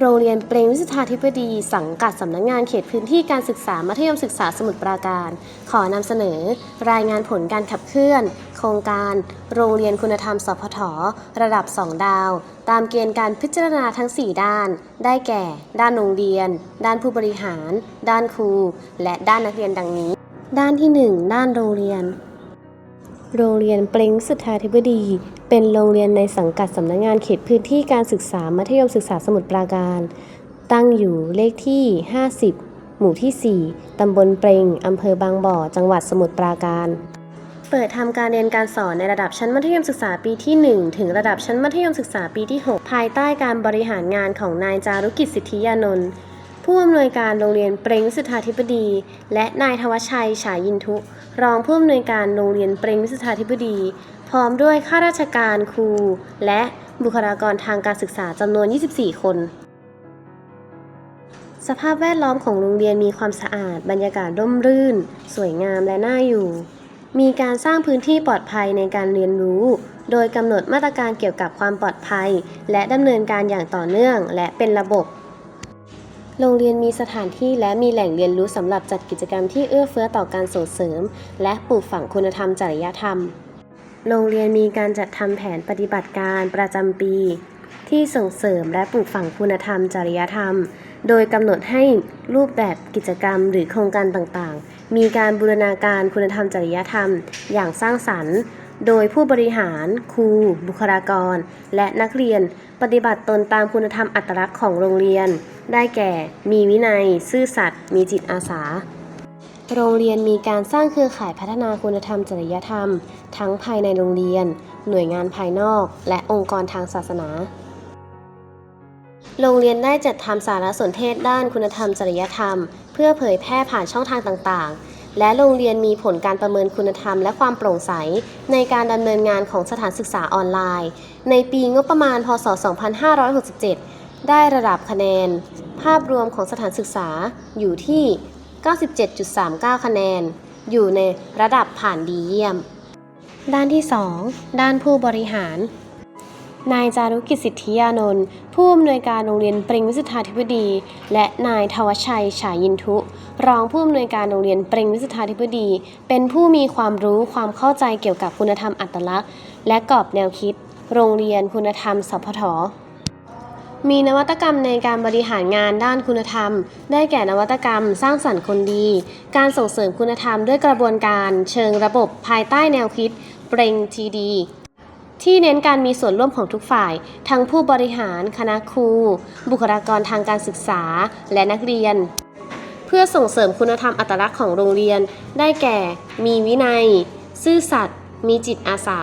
โรงเรียนเปรงวิสุทธาธิบดี สังกัดสำนักงานเขตพื้นที่การศึกษามัธยมศึกษาสมุทรปราการ ขอนำเสนอ รายงานผลการขับเคลื่อน โครงการ โรงเรียนคุณธรรมสพทระดับ 2 ดาว ตามเกณฑ์การพิจารณาทั้ง 4 ด้าน ได้แก่ ด้านโรงเรียน ด้านผู้บริหาร ด้านครู และด้านนักเรียนดังนี้ ด้านที่ 1 ด้านโรงเรียน โรงเรียนเปล่งสุทธาธิบดี เป็นโรงเรียนในสังกัดสำนักงานเขตพื้นที่การศึกษามัธยมศึกษาสมุทรปราการ ตั้งอยู่เลขที่ 50 หมู่ที่ 4 ตำบลเปรงอำเภอบางบ่อ จังหวัดสมุทรปราการ เปิดทำการเรียนการสอนในระดับชั้นมัธยมศึกษาปีที่ 1 ถึงระดับชั้นมัธยมศึกษาปีที่ 6 ภายใต้การบริหารงานของนายจารุกิจสิทธิยานนท์ผู้อำนวยการโรงเรียนเปรงสุทธาธิบดี และนายทวชชัย ฉายยินทุ รองผู้อำนวยการโรงเรียนเปรงวิสุทธาธิบดี พร้อมด้วยข้าราชการครู และบุคลากรทางการศึกษาจำนวน 24 คน สภาพแวดล้อมของโรงเรียนมีความสะอาด บรรยากาศร่มรื่น สวยงามและน่าอยู่ มีการสร้างพื้นที่ปลอดภัยในการเรียนรู้ โดยกำหนดมาตรการเกี่ยวกับความปลอดภัย และดำเนินการอย่างต่อเนื่อง และเป็นระบบ โรงเรียนมีสถานที่และมีแหล่งเรียนรู้สำหรับจัดกิจกรรมที่เอื้อเฟื้อต่อการส่งเสริม และปลูกฝังคุณธรรมจริยธรรม โรงเรียนมีการจัดทำแผนปฏิบัติการประจำปี ที่ส่งเสริมและปลูกฝังคุณธรรมจริยธรรม โดยกำหนดให้รูปแบบกิจกรรมหรือโครงการต่างๆ มีการบูรณาการคุณธรรมจริยธรรม อย่างสร้างสรรค์ โดยผู้บริหาร ครู บุคลากร และนักเรียน ปฏิบัติตนตามคุณธรรมอัตลักษณ์ของโรงเรียน ได้แก่ มีวินัย ซื่อสัตย์ มีจิตอาสา โรงเรียนมีการสร้างเครือข่ายพัฒนาคุณธรรมจริยธรรม ทั้งภายในโรงเรียน หน่วยงานภายนอก และองค์กรทางศาสนาโรงเรียนได้จัดทำสารสนเทศด้านคุณธรรมจริยธรรม เพื่อเผยแพร่ผ่านช่องทางต่างๆ และโรงเรียนมีผลการประเมินคุณธรรมและความโปร่งใส ในการดำเนินงานของสถานศึกษาออนไลน์ ในปีงบประมาณ พศ 2567 ได้ระดับคะแนน ภาพรวมของสถานศึกษาอยู่ที่ 97.39 คะแนน อยู่ในระดับผ่านดีเยี่ยม ด้านที่ 2 ด้านผู้บริหาร นายจารุกิจสิทธิยานนท์ผู้อำนวยการโรงเรียนปริงวิสุทธาธิบดี และนายทวชชัย ฉายยินทุ รองผู้อำนวยการโรงเรียนเปริงวิสุทธาธิบดี เป็นผู้มีความรู้ความเข้าใจเกี่ยวกับคุณธรรมอัตลักษณ์ และกรอบแนวคิด โรงเรียนคุณธรรมสพทมีนวัตกรรมในการบริหารงานด้านคุณธรรม ได้แก่นวัตกรรมสร้างสรรค์คนดี การส่งเสริมคุณธรรมด้วยกระบวนการ เชิงระบบภายใต้แนวคิดเปรงทีดีที่เน้นการมีส่วนร่วมของทุกฝ่าย ทั้งผู้บริหาร คณะครู บุคลากรทางการศึกษา และนักเรียน พื่อส่งเสริมคุณธรรมอัตลักษณ์ของโรงเรียน ได้แก่ มีวินัย ซื่อสัตย์ มีจิตอาสา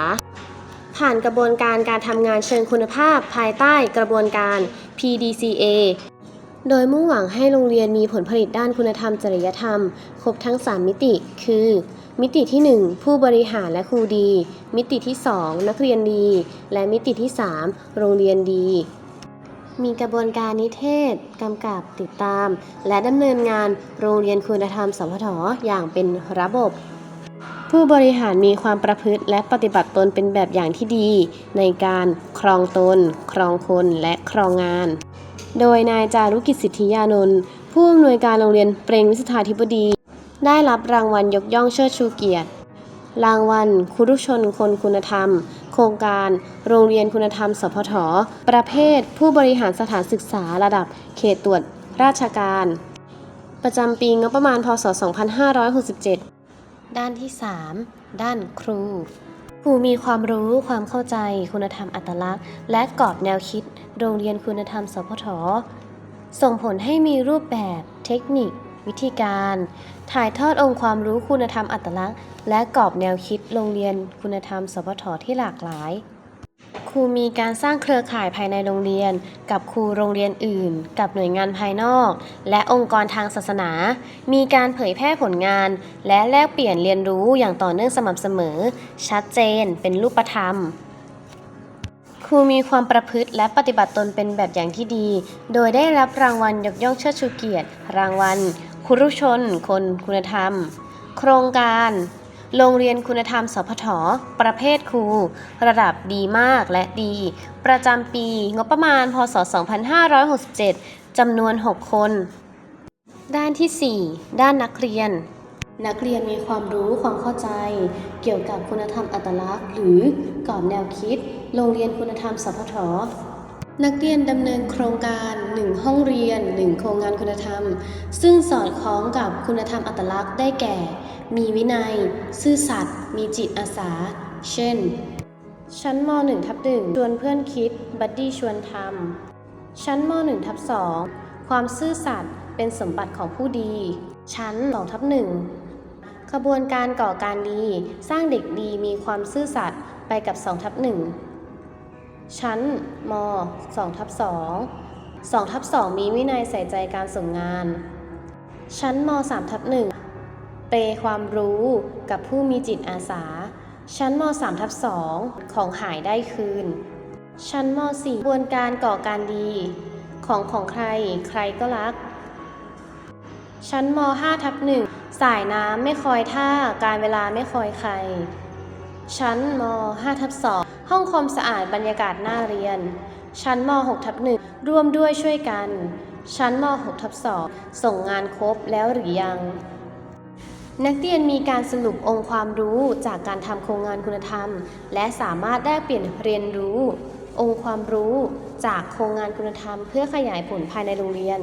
ผ่านกระบวนการการทำงานเชิงคุณภาพภายใต้กระบวนการ PDCA โดยมุ่งหวังให้โรงเรียนมีผลผลิตด้านคุณธรรมจริยธรรม ครบทั้ง 3 มิติ คือ มิติที่ 1 ผู้บริหารและครูดี มิติที่ 2 นักเรียนดี และมิติที่ 3 โรงเรียนดี มีกระบวนการนิเทศ กำกับติดตาม และดำเนินงานโรงเรียนคุณธรรมสพทอย่างเป็นระบบ ผู้บริหารมีความประพฤติและปฏิบัติตนเป็นแบบอย่างที่ดี ในการครองตน ครองคนและครองงาน โดยนายจารุกิจสิทธิยานนท์ผู้อำนวยการโรงเรียนเปรงวิสุทธาธิบดี ได้รับรางวัลยกย่องเชิดชูเกียรติ รางวัลครุชนคนคุณธรรม โครงการ โรงเรียนคุณธรรม สพท ประเภท ผู้บริหารสถานศึกษาระดับ เขตตรวจราชการ ประจำปีงบประมาณ พศ 2567 ด้านที่ 3 ด้านครูครูมีความรู้ความเข้าใจ คุณธรรมอัตลักษณ์ และกรอบแนวคิด โรงเรียนคุณธรรม สพท ส่งผลให้มีรูปแบบ เทคนิค วิธีการ ถ่ายทอดองค์ความรู้คุณธรรมอัตลักษณ์ และกรอบแนวคิดโรงเรียนคุณธรรม สพทที่หลากหลาย ครูมีการสร้างเครือข่ายภายในโรงเรียน กับครูโรงเรียนอื่น กับหน่วยงานภายนอก และองค์กรทางศาสนา มีการเผยแพร่ผลงาน และแลกเปลี่ยนเรียนรู้อย่างต่อเนื่องสม่ำเสมอ ชัดเจน เป็นรูปธรรมครูมีความประพฤติและปฏิบัติตนเป็นแบบอย่างที่ดี โดยได้รับรางวัลยกย่องเชิดชูเกียรติ รางวัล ครุชน คนคุณธรรม โครงการ โรงเรียนคุณธรรมสพทประเภทครู ระดับดีมากและดี ประจำปีงบประมาณ พศ 2567 จำนวน 6 คน ด้านที่ 4 ด้านนักเรียน นักเรียนมีความรู้ความเข้าใจ เกี่ยวกับคุณธรรมอัตลักษณ์ หรือกรอบแนวคิด โรงเรียนคุณธรรมสพท นักเรียนดำเนินโครงการ 1 ห้องเรียน 1 โครงงานคุณธรรม ซึ่งสอดคล้องกับคุณธรรมอัตลักษณ์ได้แก่ มีวินัย ซื่อสัตย์มีจิตอาสา เช่น ชั้นม .1 ทับ1ชวนเพื่อนคิด บัดดี้ชวนทำชั้นม .1 ทับ2ความซื่อสัตย์เป็นสมบัติของผู้ดี ชั้น2ทับ1ขบวนการก่อการดี สร้างเด็กดีมีความซื่อสัตย์ไปกับ2ทับ1 ชั้นม2ทับ2 2ทับ2มีวินัยใส่ใจการส่งงาน ชั้นม3ทับ1เปความรู้กับผู้มีจิตอาสา ชั้นม3ทับ2ของหายได้คืน ชั้นม4กระบวนการก่อการดี ของของใครใครก็รัก ชั้นม5ทับ1สายน้ำไม่คอยท่าการเวลาไม่คอยใคร ชั้นม5ทับ2ห้องความสะอาดบรรยากาศน่าเรียน ชั้นม6ทับ1ร่วมด้วยช่วยกัน ชั้นม6ทับ2ส่งงานครบแล้วหรือยัง นักเรียนมีการสรุปองค์ความรู้จากการทำโครงงานคุณธรรม และสามารถได้เปลี่ยนเรียนรู้ องค์ความรู้จากโครงงานคุณธรรม เพื่อขยายผลภายในโรงเรียน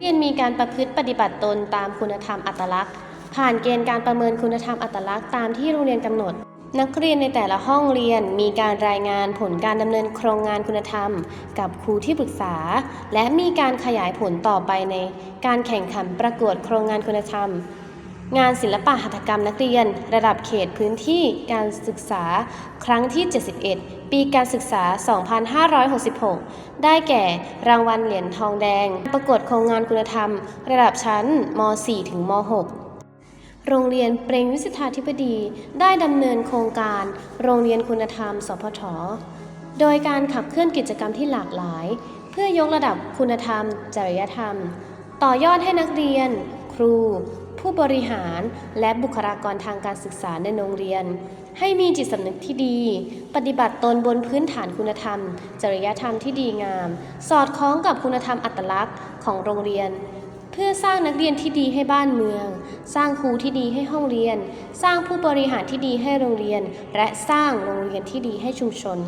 เรียนมีการประพฤติปฏิบัติตนตามคุณธรรมอัตลักษณ์ ผ่านเกณฑ์การประเมินคุณธรรมอัตลักษณ์ตามที่โรงเรียนกำหนด นักเรียนในแต่ละห้องเรียนมีการรายงานผลการดำเนินโครงงานคุณธรรม กับครูที่ปรึกษา และมีการขยายผลต่อไปในการแข่งขันประกวดโครงงานคุณธรรม งานศิลปะหัตถกรรมนักเรียน ระดับเขตพื้นที่การศึกษา ครั้งที่ 71 ปีการศึกษา 2566 ได้แก่รางวัลเหรียญทองแดง ประกวดโครงงานคุณธรรม ระดับชั้นม .4 ถึงม .6 โรงเรียนเปรงวิสิทธาธิบดีได้ดำเนินโครงการ โรงเรียนคุณธรรม สพท โดยการขับเคลื่อนกิจกรรมที่หลากหลาย เพื่อยกระดับคุณธรรม จริยธรรม ต่อยอดให้นักเรียน ครู ผู้บริหารและบุคลากรทางการศึกษาในโรงเรียน ให้มีจิตสำนึกที่ดี ปฏิบัติตนบนพื้นฐานคุณธรรม จริยธรรมที่ดีงาม สอดคล้องกับคุณธรรมอัตลักษณ์ของโรงเรียน เพื่อสร้างนักเรียนที่ดีให้บ้านเมือง สร้างครูที่ดีให้ห้องเรียน สร้างผู้บริหารที่ดีให้โรงเรียน และสร้างโรงเรียนที่ดีให้ชุมชน